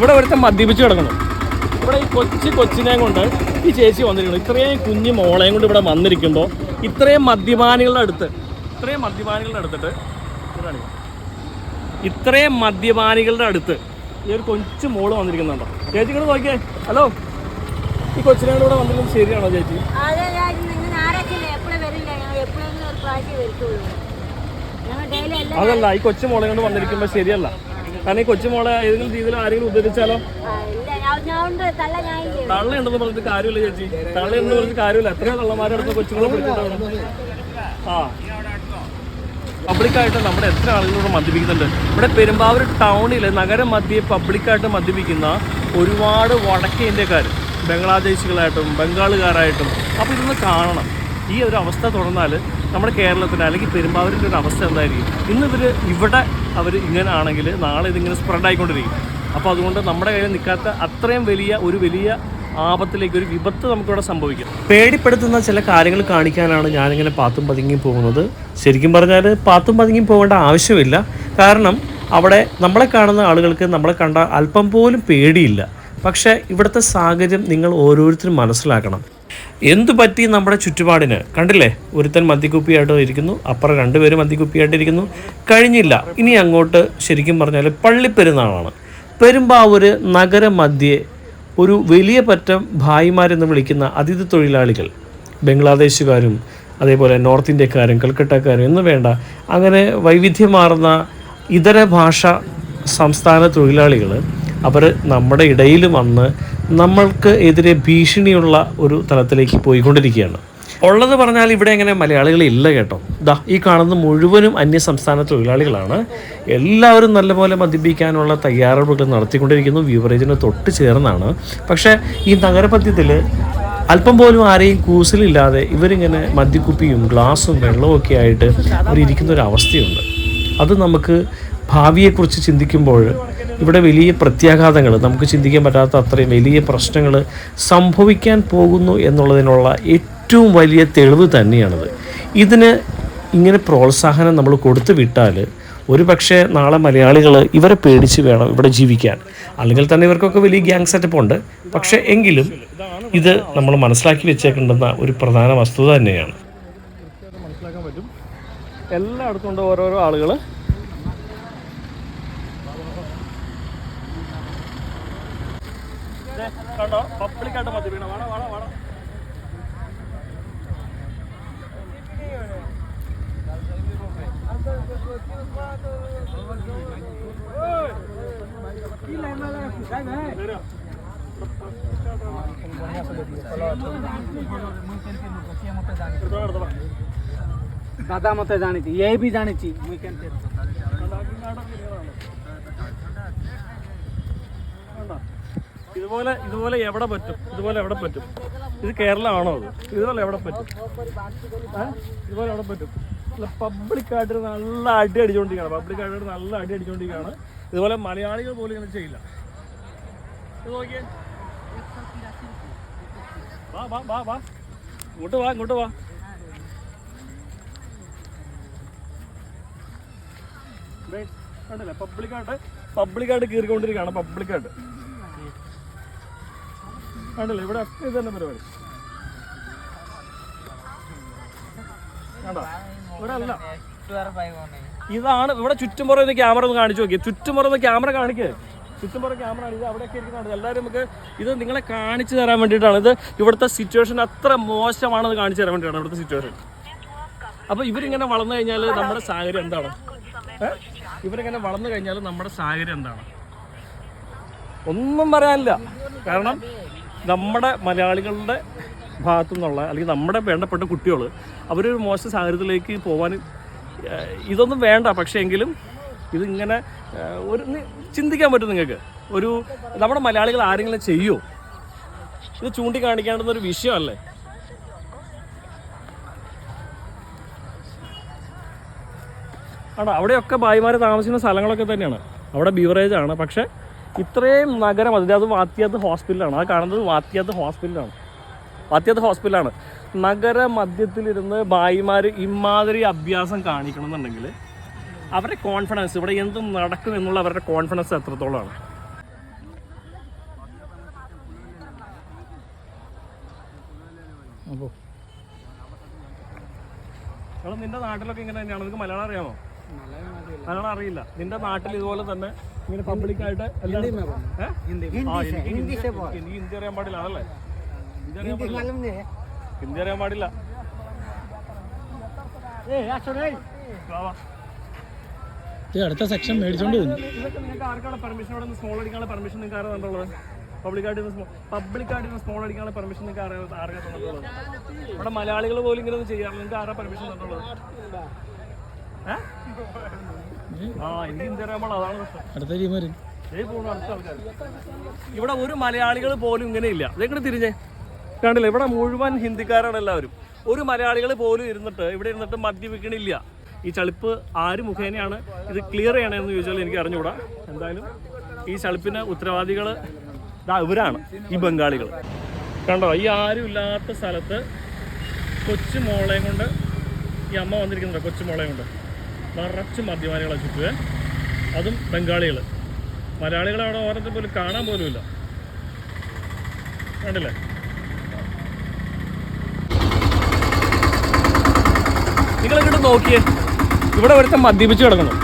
ഇവിടെ ഒരുത്തൻ മദ്യപിച്ച് കിടക്കണം ഇവിടെ ഈ കൊച്ചു കൊച്ചിനെയും കൊണ്ട് ഈ ചേച്ചി വന്നിരിക്കണം ഇത്രയും കുഞ്ഞു മോളെയും കൊണ്ട് ഇവിടെ വന്നിരിക്കുമ്പോൾ ഇത്രയും മദ്യപാനികളുടെ അടുത്ത് ഇത്രയും മദ്യപാനികളുടെ അടുത്തിട്ട്. ഇത്രയും മദ്യപാനികളുടെ അടുത്ത് ഈ ഒരു കൊച്ചു മോൾ വന്നിരിക്കുന്നുണ്ടോ? ചേച്ചി കൂടെ നോക്കിയേ. ഹലോ. ഈ കൊച്ചിനെ കൂടെ വന്നിരിക്കുന്നത് ശരിയാണോ ചേച്ചി? അതല്ല ഈ കൊച്ചു മോളെ കൊണ്ട് വന്നിരിക്കുമ്പോൾ ശരിയല്ല. കാരണം ഈ കൊച്ചുമോളെ ഏതെങ്കിലും രീതിയിൽ ആരെങ്കിലും ഉണ്ട്. തള്ള തള്ളയുണ്ടെന്ന് പറഞ്ഞിട്ട് കാര്യമില്ല ചേച്ചി. തള്ളയുണ്ടെന്ന് പറഞ്ഞിട്ട് കാര്യമില്ല. എത്രയോ തള്ളമാരുടെ അടുത്ത് കൊച്ചുങ്ങളെ പിടിച്ചിട്ടാണ് ആ. പബ്ലിക്കായിട്ട് നമ്മുടെ എത്ര ആളുകളോട് മദ്യപിക്കുന്നുണ്ട്? ഇവിടെ പെരുമ്പാവൂർ ടൗണിൽ നഗരം മധ്യേ പബ്ലിക്കായിട്ട് മദ്യപിക്കുന്ന ഒരുപാട് വടക്കേ ഇന്ത്യക്കാർ ബംഗ്ലാദേശികളായിട്ടും ബംഗാളുകാരായിട്ടും. അപ്പോൾ ഇതൊന്ന് കാണണം. ഈ ഒരു അവസ്ഥ തുടർന്നാൽ നമ്മുടെ കേരളത്തിന് അല്ലെങ്കിൽ പെരുമ്പാവൂരിന്റെ ഒരു അവസ്ഥ എന്തായിരിക്കും? ഇന്ന് ഇവർ ഇവിടെ അവർ ഇങ്ങനെ ആണെങ്കിൽ നാളെ ഇതിങ്ങനെ സ്പ്രെഡ് ആയിക്കൊണ്ടിരിക്കും. അപ്പോൾ അതുകൊണ്ട് നമ്മുടെ കയ്യിൽ നിൽക്കാത്ത അത്രയും വലിയ ഒരു വലിയ ആപത്തിലേക്ക് ഒരു വിപത്ത് നമുക്കിവിടെ സംഭവിക്കും. പേടിപ്പെടുത്തുന്ന ചില കാര്യങ്ങൾ കാണിക്കാനാണ് ഞാനിങ്ങനെ പാത്തും പതുങ്ങി പോകുന്നത്. ശരിക്കും പറഞ്ഞാൽ പാത്തും പതുങ്ങി പോകേണ്ട ആവശ്യമില്ല. കാരണം അവിടെ നമ്മളെ കാണുന്ന ആളുകൾക്ക് നമ്മളെ കണ്ട അല്പം പോലും പേടിയില്ല. പക്ഷേ ഇവിടുത്തെ സാഹചര്യം നിങ്ങൾ ഓരോരുത്തരും മനസ്സിലാക്കണം. എന്തു പറ്റി നമ്മുടെ ചുറ്റുപാടിന്? കണ്ടില്ലേ? ഒരുത്തൻ മദ്യക്കുപ്പിയായിട്ട് ഇരിക്കുന്നു അപ്പുറം രണ്ടുപേരും മദ്യക്കുപ്പിയായിട്ട് ഇരിക്കുന്നു. കഴിഞ്ഞില്ല. ഇനി അങ്ങോട്ട് ശരിക്കും പറഞ്ഞാൽ പള്ളിപ്പെരുന്നാളാണ്. പെരുമ്പാവൂര് നഗരമധ്യേ ഒരു വലിയ പറ്റം ഭായിമാരെന്ന് വിളിക്കുന്ന അതിഥി തൊഴിലാളികൾ ബംഗ്ലാദേശുകാരും അതേപോലെ നോർത്ത് ഇന്ത്യക്കാരും കൽക്കട്ടക്കാരും എന്ന് വേണ്ട അങ്ങനെ വൈവിധ്യമാർന്ന ഇതര ഭാഷ സംസ്ഥാന തൊഴിലാളികൾ അവർ നമ്മുടെ ഇടയിൽ വന്ന് നമ്മൾക്ക് എതിരെ ഭീഷണിയുള്ള ഒരു തലത്തിലേക്ക് പോയിക്കൊണ്ടിരിക്കുകയാണ്. ഉള്ളത് പറഞ്ഞാൽ ഇവിടെ എങ്ങനെ മലയാളികളില്ല കേട്ടോ. ദാ ഈ കാണുന്ന മുഴുവനും അന്യ സംസ്ഥാന തൊഴിലാളികളാണ്. എല്ലാവരും നല്ലപോലെ മദ്യപിക്കാനുള്ള തയ്യാറെടുപ്പുകൾ നടത്തിക്കൊണ്ടിരിക്കുന്നു. വ്യൂവറേജിന് തൊട്ട് ചേർന്നാണ്. പക്ഷേ ഈ നഗരപദ്യത്തിൽ അല്പം പോലും ആരെയും കൂസലില്ലാതെ ഇവരിങ്ങനെ മദ്യക്കുപ്പിയും ഗ്ലാസും വെള്ളവും ഒക്കെ ആയിട്ട് അവരിയ്ക്കുന്ന ഒരു അവസ്ഥയുണ്ട്. അത് നമുക്ക് ഭാവിയെക്കുറിച്ച് ചിന്തിക്കുമ്പോൾ ഇവിടെ വലിയ പ്രത്യാഘാതങ്ങൾ നമുക്ക് ചിന്തിക്കാൻ പറ്റാത്ത അത്രയും വലിയ പ്രശ്നങ്ങൾ സംഭവിക്കാൻ പോകുന്നു എന്നുള്ളതിനുള്ള ഏറ്റവും വലിയ തെളിവ് തന്നെയാണത്. ഇതിന് ഇങ്ങനെ പ്രോത്സാഹനം നമ്മൾ കൊടുത്തു വിട്ടാൽ ഒരു പക്ഷേ നാളെ മലയാളികൾ ഇവരെ പേടിച്ച് വേണം ഇവിടെ ജീവിക്കാൻ. അല്ലെങ്കിൽ തന്നെ ഇവർക്കൊക്കെ വലിയ ഗ്യാങ് സെറ്റപ്പ് ഉണ്ട്. പക്ഷേ എങ്കിലും ഇത് നമ്മൾ മനസ്സിലാക്കി വെച്ചേക്കേണ്ടുന്ന ഒരു പ്രധാന വസ്തുത തന്നെയാണ്. എല്ലായിടത്തും ഉണ്ട് ഓരോരോ ആളുകൾ കണ്ടോ പബ്ലിക്കായിട്ട് മദ്യപിക്കണം വേണം വേണം വേണം दादा मत जानी यही भी जानी मुझे ഇതുപോലെ ഇതുപോലെ എവിടെ പറ്റും? ഇതുപോലെ എവിടെ പറ്റും? ഇത് കേരളമാണോ അത്? ഇതുപോലെ എവിടെ പറ്റും? ഇതുപോലെ എവിടെ പറ്റും? പബ്ലിക്കായിട്ട് നല്ല അടി അടിച്ചുകൊണ്ടിരിക്കുകയാണ് പബ്ലിക്കായിട്ട് നല്ല അടി അടിച്ചുകൊണ്ടിരിക്കുകയാണ് ഇതുപോലെ മലയാളികൾ പോലും ഇങ്ങനെ ചെയ്യില്ല. വാ വാ വാ വാ. ഇങ്ങോട്ട് വാ ഇങ്ങോട്ട് വാ. കണ്ടില്ലേ? പബ്ലിക്കായിട്ട് പബ്ലിക്കായിട്ട് കീറിക്കൊണ്ടിരിക്കുകയാണ് പബ്ലിക്കായിട്ട് കണ്ടില്ലേ? ഇവിടെ ഒക്കെ തന്നെ പരിപാടി. കണ്ടോ? ഇവിടെ അല്ല ഇതാണ് ഇവിടെ ക്യാമറ ഒന്ന് കാണിച്ചു നോക്കി ചുറ്റും ചുറ്റുമുറ ക്യാമറ കാണിക്കേ. പുറം ക്യാമറ ഇത് അവിടെയൊക്കെ ഇരിക്കുന്നുണ്ട് എല്ലാവരും നമുക്ക് ഇത് നിങ്ങളെ കാണിച്ചു തരാൻ വേണ്ടിയിട്ടാണ്. ഇത് ഇവിടുത്തെ സിറ്റുവേഷൻ അത്ര മോശമാണെന്ന് കാണിച്ചു തരാൻ വേണ്ടിയിട്ടാണ് ഇവിടുത്തെ സിറ്റുവേഷൻ അപ്പോൾ ഇവരിങ്ങനെ വളർന്നു കഴിഞ്ഞാൽ നമ്മുടെ സാഹചര്യം എന്താണ്? ഇവരിങ്ങനെ വളർന്നു കഴിഞ്ഞാൽ നമ്മുടെ സാഹചര്യം എന്താണ്? ഒന്നും പറയാനില്ല. കാരണം നമ്മുടെ മലയാളികളുടെ ഭാഗത്തു നിന്നുള്ള അല്ലെങ്കിൽ നമ്മുടെ വേണ്ടപ്പെട്ട കുട്ടികൾ അവരൊരു മോശം സാഹചര്യത്തിലേക്ക് പോകാൻ ഇതൊന്നും വേണ്ട. പക്ഷേ എങ്കിലും ഇതിങ്ങനെ ഒരു ചിന്തിക്കാൻ പറ്റും നിങ്ങൾക്ക്. ഒരു നമ്മുടെ മലയാളികൾ ആരെങ്കിലും ചെയ്യുമോ ഇത് ചൂണ്ടിക്കാണിക്കേണ്ടുന്ന ഒരു വിഷയമല്ലേ? ആണോ? അവിടെയൊക്കെ ഭായിമാർ താമസിക്കുന്ന സ്ഥലങ്ങളൊക്കെ തന്നെയാണ്. അവിടെ ബീവറേജ് ആണ് പക്ഷേ ഇത്രയും നഗരം അതിന്റെ അത് വാത്യാത്ത് ഹോസ്പിറ്റലാണ്. ആ കാണുന്നത് വാത്യാത്ത് ഹോസ്പിറ്റലാണ്. വാത്യാത്ത് ഹോസ്പിറ്റലാണ്. നഗര മധ്യത്തിലിരുന്ന് ഭായിമാർ ഇമാതിരി അഭ്യാസം കാണിക്കണമെന്നുണ്ടെങ്കിൽ അവരുടെ കോൺഫിഡൻസ് ഇവിടെ എന്തും നടക്കും എന്നുള്ള അവരുടെ കോൺഫിഡൻസ് എത്രത്തോളമാണ്. അപ്പോൾ നിന്റെ നാട്ടിലൊക്കെ ഇങ്ങനെ തന്നെയാണ്? നിനക്ക് മലയാളം അറിയാമോ? മലയാളം അറിയില്ല. നിന്റെ നാട്ടിൽ ഇതുപോലെ തന്നെ ഇങ്ങനെ പബ്ലിക്കായിട്ട് എല്ലാം ഏ? ആ, എനിക്ക് ഹിന്ദി അറിയാൻ പാടില്ല അതല്ലേ? ഹിന്ദി അറിയാൻ പാടില്ല. ഹിന്ദി അറിയാൻ പാടില്ല. വാ, വാ. അടുത്ത സെക്ഷൻ മേടിച്ചോണ്ട് ഇതൊക്കെ നിങ്ങൾക്ക് ആർക്കാണ് പെർമിഷൻ അവിടെ സ്മോൾ അടിക്കാനുള്ള പെർമിഷൻ നിങ്ങൾക്ക് ആരാ തന്നിട്ടുള്ളത് പബ്ലിക്കായിട്ട് പബ്ലിക്കായിട്ട് സ്മോൾ അടിക്കാനുള്ള പെർമിഷൻ നിങ്ങൾക്ക് ആരാ ആർക്കാ തന്നിട്ടുള്ളത്? ഇവിടെ മലയാളികൾ പോലും ഇങ്ങനെ ഒന്നും ചെയ്യാറില്ല. നിങ്ങൾക്ക് ആരാ പെർമിഷൻ തന്നിട്ടുള്ളത് ഏ? ആ എനിക്ക് ഹിന്ദി അറിയാൻ പാടില്ല അതാണ് പ്രശ്നം അടുത്ത ടീം വരും. ഇവിടെ ഒരു മലയാളികൾ പോലും ഇങ്ങനെ ഇല്ല. ഇതെങ്ങനെ തിരിഞ്ഞേ. കണ്ടില്ല? ഇവിടെ മുഴുവൻ ഹിന്ദിക്കാരാണ് എല്ലാവരും. ഒരു മലയാളികൾ പോലും ഇരുന്നിട്ട് ഇവിടെ ഇരുന്നിട്ട് മദ്യപിക്കണില്ല. ഈ ചളിപ്പ് ആര് മുഖേനയാണ് ഇത് ക്ലിയർ ചെയ്യണമെന്ന് ചോദിച്ചാൽ എനിക്ക് അറിഞ്ഞുകൂടാ. എന്തായാലും ഈ ചളിപ്പിന് ഉത്തരവാദികൾ ഇവരാണ് ഈ ബംഗാളികൾ. കണ്ടോ? ഈ ആരും ഇല്ലാത്ത സ്ഥലത്ത് കൊച്ചു മോളെയും കൊണ്ട് ഈ അമ്മ വന്നിരിക്കുന്നുണ്ടോ കൊച്ചു മോളെയും കൊണ്ട്. നിറച്ച് മദ്യപാനികളെ ചുറ്റുവേ അതും ബംഗാളികൾ. മലയാളികളെ അവിടെ ഓരത്തിൽ പോലും കാണാൻ പോലും ഇല്ല. കണ്ടില്ലേ? നിങ്ങൾ ഇങ്ങോട്ട് നോക്കിയേ. ഇവിടെ ഒരുത്ത മദ്യപിച്ച് കിടക്കണം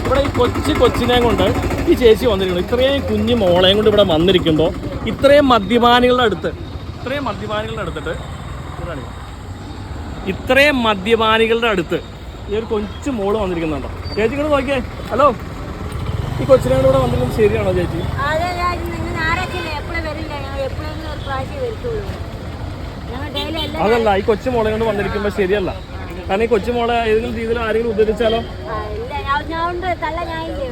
ഇവിടെ ഈ കൊച്ചു കൊച്ചിനെ കൊണ്ട് ഈ ചേച്ചി വന്നിരിക്കണം ഇത്രയും കുഞ്ഞു മോളെയും കൊണ്ട് ഇവിടെ വന്നിരിക്കുമ്പോൾ ഇത്രയും മദ്യപാനികളുടെ അടുത്ത് ഇത്രയും മദ്യപാനികളുടെ അടുത്തിട്ട് ഇത്രയും മദ്യപാനികളുടെ അടുത്ത് ഈ ഒരു കൊച്ചു മോൾ വന്നിരിക്കുന്നുണ്ടോ? ചേച്ചി ഇങ്ങോട്ട് നോക്കിയേ. ഹലോ. ഈ കൊച്ചിനെ കൂടെ വന്നിരിക്കുന്നത് ശരിയാണോ ചേച്ചി? അതല്ല ഈ കൊച്ചു മോളെ കൊണ്ട് വന്നിരിക്കുമ്പോ ശരിയല്ല. കാരണം ഈ കൊച്ചു മോളെ ഏതെങ്കിലും രീതിയിൽ ആരെങ്കിലും ഉദ്ധരിച്ചാലോ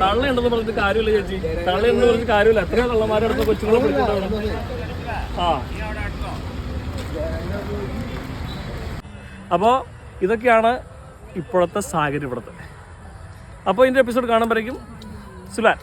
തള്ള ഉണ്ടെന്ന് പറഞ്ഞിട്ട് കാര്യമില്ല ചേച്ചി. തള്ള എന്ന് പറഞ്ഞിട്ട് കാര്യമില്ല. എത്രയോ തള്ളമാരടുത്ത അടുത്ത് കൊച്ചുങ്ങളെ പിടിച്ചിട്ടാണ് ആ. അപ്പോൾ ഇതൊക്കെയാണ് ഇപ്പോഴത്തെ സാഹചര്യം ഇവിടുത്തെ. അപ്പോൾ ഇതിന്റെ എപ്പിസോഡ് കാണുമ്പോഴേക്കും സുലാൻ.